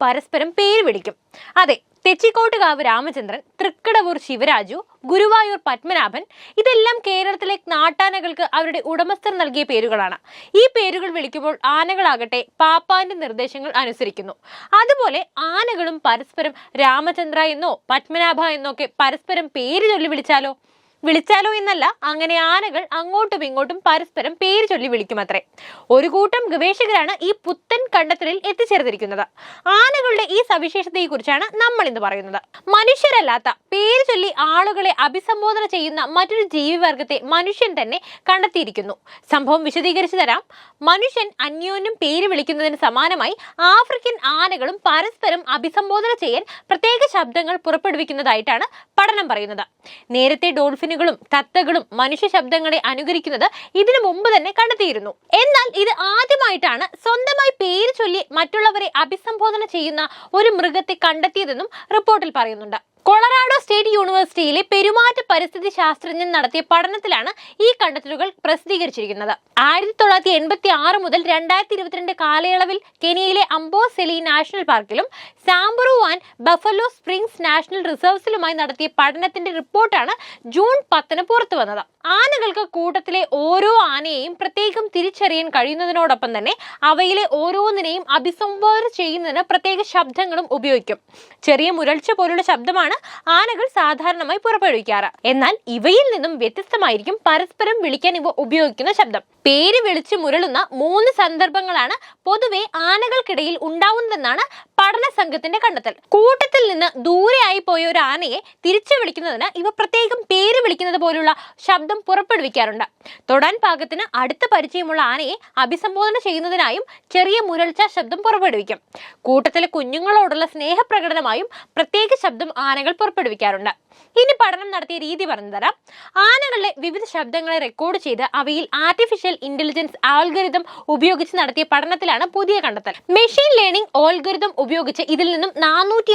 പരസ്പരം പേര് വിളിക്കും. അതെ തെച്ചിക്കോട്ടുകാവ് രാമചന്ദ്രൻ തൃക്കടവൂർ ശിവരാജു ഗുരുവായൂർ പത്മനാഭൻ ഇതെല്ലാം കേരളത്തിലെ നാട്ടാനകൾക്ക് അവരുടെ ഉടമസ്ഥർ നൽകിയ പേരുകളാണ്. ഈ പേരുകൾ വിളിക്കുമ്പോൾ ആനകളാകട്ടെ പാപ്പാന്റെ നിർദ്ദേശങ്ങൾ അനുസരിക്കുന്നു. അതുപോലെ ആനകളും പരസ്പരം രാമചന്ദ്ര എന്നോ പത്മനാഭ എന്നോ ഒക്കെ പരസ്പരം പേര് ചൊല്ലി വിളിച്ചാലോ? വിളിച്ചാലോ എന്നല്ല അങ്ങനെ ആനകൾ അങ്ങോട്ടും ഇങ്ങോട്ടും പരസ്പരം പേര് ചൊല്ലി വിളിക്കുമത്രേ ഒരു കൂട്ടം ഗവേഷകരാണ് ഈ പുത്തൻ കണ്ടെത്തലിൽ എത്തിച്ചേർന്നിരിക്കുന്നത്. ആനകളുടെ ഈ സവിശേഷതയെക്കുറിച്ചാണ് നമ്മൾ ഇന്ന് പറയുന്നത്. മനുഷ്യരല്ലാത്ത പേര് ചൊല്ലി ആളുകളെ അഭിസംബോധന ചെയ്യുന്ന മറ്റൊരു ജീവിവർഗത്തെ മനുഷ്യൻ തന്നെ കണ്ടെത്തിയിരിക്കുന്നു. സംഭവം വിശദീകരിച്ചു തരാം. മനുഷ്യൻ അന്യോന്യം പേര് വിളിക്കുന്നതിന് സമാനമായി ആഫ്രിക്കൻ ആനകളും പരസ്പരം അഭിസംബോധന ചെയ്യാൻ പ്രത്യേക ശബ്ദങ്ങൾ പുറപ്പെടുവിക്കുന്നതായിട്ടാണ് പഠനം പറയുന്നത്. നേരത്തെ ഡോൾഫിനുകളും തത്തകളും മനുഷ്യ ശബ്ദങ്ങളെ അനുകരിക്കുന്നത് ഇതിനു മുമ്പ് തന്നെ കണ്ടെത്തിയിരുന്നു. എന്നാൽ ഇത് ആദ്യമായിട്ടാണ് സ്വന്തമായി പേര് ചൊല്ലി മറ്റുള്ളവരെ അഭിസംബോധന ചെയ്യുന്ന ഒരു മൃഗത്തെ കണ്ടെത്തിയതെന്നും റിപ്പോർട്ടിൽ പറയുന്നുണ്ട്. കൊളറാഡോ സ്റ്റേറ്റ് യൂണിവേഴ്സിറ്റിയിലെ പെരുമാറ്റ പരിസ്ഥിതി ശാസ്ത്രജ്ഞൻ നടത്തിയ പഠനത്തിലാണ് ഈ കണ്ടെത്തലുകൾ പ്രസിദ്ധീകരിച്ചിരിക്കുന്നത്. ആയിരത്തി തൊള്ളായിരത്തി എൺപത്തി ആറ് മുതൽ രണ്ടായിരത്തി ഇരുപത്തിരണ്ട് കാലയളവിൽ കെനിയയിലെ Amboseli national പാർക്കിലും Samburu and Buffalo Springs national റിസർവ്സിലുമായി നടത്തിയ പഠനത്തിന്റെ റിപ്പോർട്ടാണ് ജൂൺ പത്തിന് പുറത്തു വന്നത്. ആനകൾക്ക് കൂട്ടത്തിലെ ഓരോ ആനയെയും പ്രത്യേകം തിരിച്ചറിയാൻ കഴിയുന്നതിനോടൊപ്പം തന്നെ അവയിലെ ഓരോന്നിനെയും അഭിസംബോധന ചെയ്യുന്നതിന് പ്രത്യേക ശബ്ദങ്ങളും ഉപയോഗിക്കും. ചെറിയ മുരൾച്ച പോലുള്ള ശബ്ദമാണ് ആനകൾ സാധാരണമായി പുറപ്പെടുവിക്കാറ്. എന്നാൽ ഇവയിൽ നിന്നും വ്യത്യസ്തമായിരിക്കും പരസ്പരം വിളിക്കാൻ ഇവ ഉപയോഗിക്കുന്ന ശബ്ദം. പേര് വിളിച്ചു മുരളുന്ന മൂന്ന് സന്ദർഭങ്ങളാണ് പൊതുവെ ആനകൾക്കിടയിൽ ഉണ്ടാവുന്നതെന്നാണ് പഠന സംഘത്തിന്റെ കണ്ടെത്തൽ. കൂട്ടത്തിൽ നിന്ന് ദൂരെയായി പോയ ഒരു ആനയെ തിരിച്ചു വിളിക്കുന്നതിന് ഇവ പ്രത്യേകം പേര് വിളിക്കുന്നത് പോലുള്ള ശബ്ദം പുറപ്പെടുവിക്കാറുണ്ട്. തൊടാൻ പാകത്തിന് അടുത്ത പരിചയമുള്ള ആനയെ അഭിസംബോധന ചെയ്യുന്നതിനായും ചെറിയ മുരൾച്ച ശബ്ദം പുറപ്പെടുവിക്കും. കൂട്ടത്തിലെ കുഞ്ഞുങ്ങളോടുള്ള സ്നേഹപ്രകടനമായും പ്രത്യേക ശബ്ദം ആനകൾ പുറപ്പെടുവിക്കാറുണ്ട്. ഇനി പഠനം നടത്തിയ രീതി പറഞ്ഞു തരാം. ആനകളുടെ വിവിധ ശബ്ദങ്ങളെ റെക്കോർഡ് ചെയ്ത് അവയിൽ ആർട്ടിഫിഷ്യൽ ഇന്റലിജൻസ് ആൽഗരിതം ഉപയോഗിച്ച് നടത്തിയ പഠനത്തിലാണ് പുതിയ കണ്ടെത്തൽ. മെഷീൻ ലേണിംഗ് ഓൽഗരിതം ഉപയോഗിച്ച് ഇതിൽ നിന്നും നാനൂറ്റി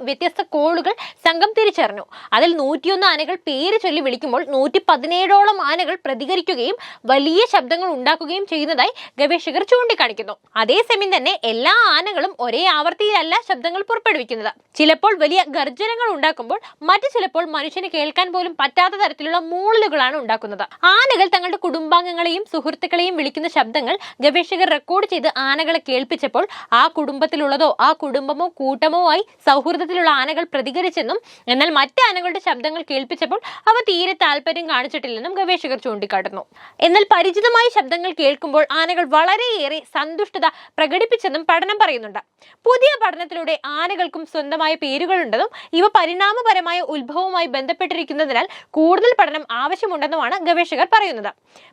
വ്യത്യസ്ത കോളുകൾ സംഘം തിരിച്ചറിഞ്ഞു. അതിൽ നൂറ്റിയൊന്ന് ആനകൾ പേര് ചൊല്ലി വിളിക്കുമ്പോൾ നൂറ്റി പതിനേഴോളം ആനകൾ പ്രതികരിക്കുകയും വലിയ ശബ്ദങ്ങൾ ഉണ്ടാക്കുകയും ചെയ്യുന്നതായി ഗവേഷകർ ചൂണ്ടിക്കാണിക്കുന്നു. അതേസമയം തന്നെ എല്ലാ ആനകളും ഒരേ ആവർത്തിയിലല്ല ശബ്ദങ്ങൾ പുറപ്പെടുവിക്കുന്നത്. ചിലപ്പോൾ വലിയ ഗർജനങ്ങൾ ഉണ്ടാക്കുമ്പോൾ മറ്റു ചിലപ്പോൾ മനുഷ്യന് കേൾക്കാൻ പോലും പറ്റാത്ത തരത്തിലുള്ള മൂളലുകളാണ് ഉണ്ടാക്കുന്നത്. ആനകൾ തങ്ങളുടെ കുടുംബാംഗങ്ങളെയും സുഹൃത്തുക്കളെയും വിളിക്കുന്ന ശബ്ദങ്ങൾ ഗവേഷകർ റെക്കോർഡ് ചെയ്ത് ആനകളെ കേൾപ്പിച്ചപ്പോൾ ആ കുടുംബത്തിലുള്ളതോ ആ കുടുംബമോ കൂട്ടമോ ആയി സൗഹൃദത്തിലുള്ള ആനകൾ പ്രതികരിച്ചെന്നും എന്നാൽ മറ്റ് ആനകളുടെ ശബ്ദങ്ങൾ കേൾപ്പിച്ചപ്പോൾ അവ തീരെ താല്പര്യം കാണിച്ചിട്ടില്ലെന്നും ഗവേഷകർ ചൂണ്ടിക്കാട്ടുന്നു. എന്നാൽ പരിചിതമായ ശബ്ദങ്ങൾ കേൾക്കുമ്പോൾ ആനകൾ വളരെയേറെ സന്തുഷ്ടത പ്രകടിപ്പിച്ചെന്നും പഠനം പറയുന്നുണ്ട്. പുതിയ പഠനത്തിലൂടെ ആനകൾക്കും സ്വന്തമായ പേരുകളുണ്ടെന്നും ഇവ പരിണാമപരമായ ഉത്ഭവവുമായി ബന്ധപ്പെട്ടിരിക്കുന്നതിനാൽ കൂടുതൽ പഠനം ആവശ്യമുണ്ടെന്നുമാണ് ഗവേഷകർ പറയുന്നത്.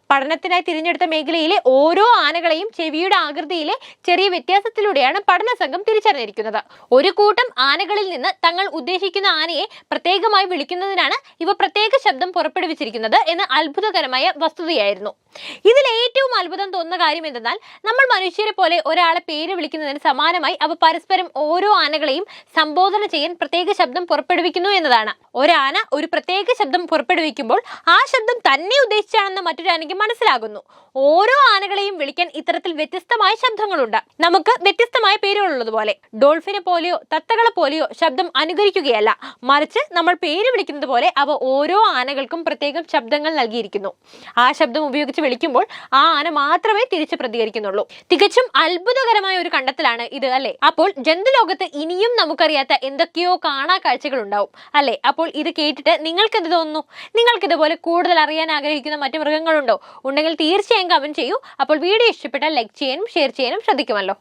പഠനത്തിനായി തിരഞ്ഞെടുത്ത മേഖലയിലെ ഓരോ ആനകളെയും ചെവിയുടെ ആകൃതിയിലെ ചെറിയ വ്യത്യാസത്തിലൂടെയാണ് പഠന സംഘം തിരിച്ചറിഞ്ഞിരിക്കുന്നത്. ഒരു കൂട്ടം ആനകളിൽ നിന്ന് തങ്ങൾ ഉദ്ദേശിക്കുന്ന ആനയെ പ്രത്യേകമായി വിളിക്കുന്നതിനാണ് ഇവ പ്രത്യേക ശബ്ദം പുറപ്പെടുവിച്ചിരിക്കുന്നത് എന്ന അത്ഭുതകരമായ വസ്തുതയായിരുന്നു. ഇതിൽ ഏറ്റവും അത്ഭുതം തോന്നുന്ന കാര്യം എന്തെന്നാൽ നമ്മൾ മനുഷ്യരെ പോലെ ഒരാളെ പേര് വിളിക്കുന്നതിന് സമാനമായി അവ പരസ്പരം ഓരോ ആനകളെയും സംബോധന ചെയ്യാൻ പ്രത്യേക ശബ്ദം പുറപ്പെടുവിക്കുന്നു എന്നതാണ്. ഒരാന ഒരു പ്രത്യേക ശബ്ദം പുറപ്പെടുവിക്കുമ്പോൾ ആ ശബ്ദം തന്നെ ഉദ്ദേശിച്ചാണെന്ന് മറ്റൊരു ആനയ്ക്ക് മനസ്സിലാകുന്നു. ഓരോ ആനകളെയും വിളിക്കാൻ ഇത്തരത്തിൽ വ്യത്യസ്തമായ ശബ്ദങ്ങളുണ്ട്. നമുക്ക് വ്യത്യസ്തമായ പേരുകളുള്ളതുപോലെ ഡോൾഫിനെ പോലെയോ തത്തകളെ പോലെയോ ശബ്ദം അനുകരിക്കുകയല്ല. മറിച്ച് നമ്മൾ പേര് വിളിക്കുന്നത് പോലെ അവ ഓരോ ആനകൾക്കും പ്രത്യേകം ശബ്ദങ്ങൾ നൽകിയിരിക്കുന്നു. ആ ശബ്ദം ഉപയോഗിച്ച് വിളിക്കുമ്പോൾ ആ ആന മാത്രമേ തിരിച്ച് പ്രതികരിക്കുന്നുള്ളൂ. തികച്ചും അത്ഭുതകരമായ ഒരു കണ്ടെത്തലാണ് ഇത് അല്ലെ? അപ്പോൾ ജന്തുലോകത്ത് ഇനിയും നമുക്കറിയാത്ത എന്തൊക്കെയോ കാണാ കാഴ്ചകൾ ഉണ്ടാവും അല്ലെ? അപ്പോൾ ഇത് കേട്ടിട്ട് നിങ്ങൾക്ക് എന്ത് തോന്നുന്നു? നിങ്ങൾക്ക് ഇതുപോലെ കൂടുതൽ അറിയാൻ ആഗ്രഹിക്കുന്ന മറ്റു മൃഗങ്ങളുണ്ടോ? ഉണ്ടെങ്കിൽ തീർച്ചയായും കമന്റ് ചെയ്യൂ. അപ്പോൾ വീഡിയോ ഇഷ്ടപ്പെട്ടാൽ ലൈക്ക് ചെയ്യാനും ഷെയർ ചെയ്യാനും ശ്രദ്ധിക്കുമല്ലോ.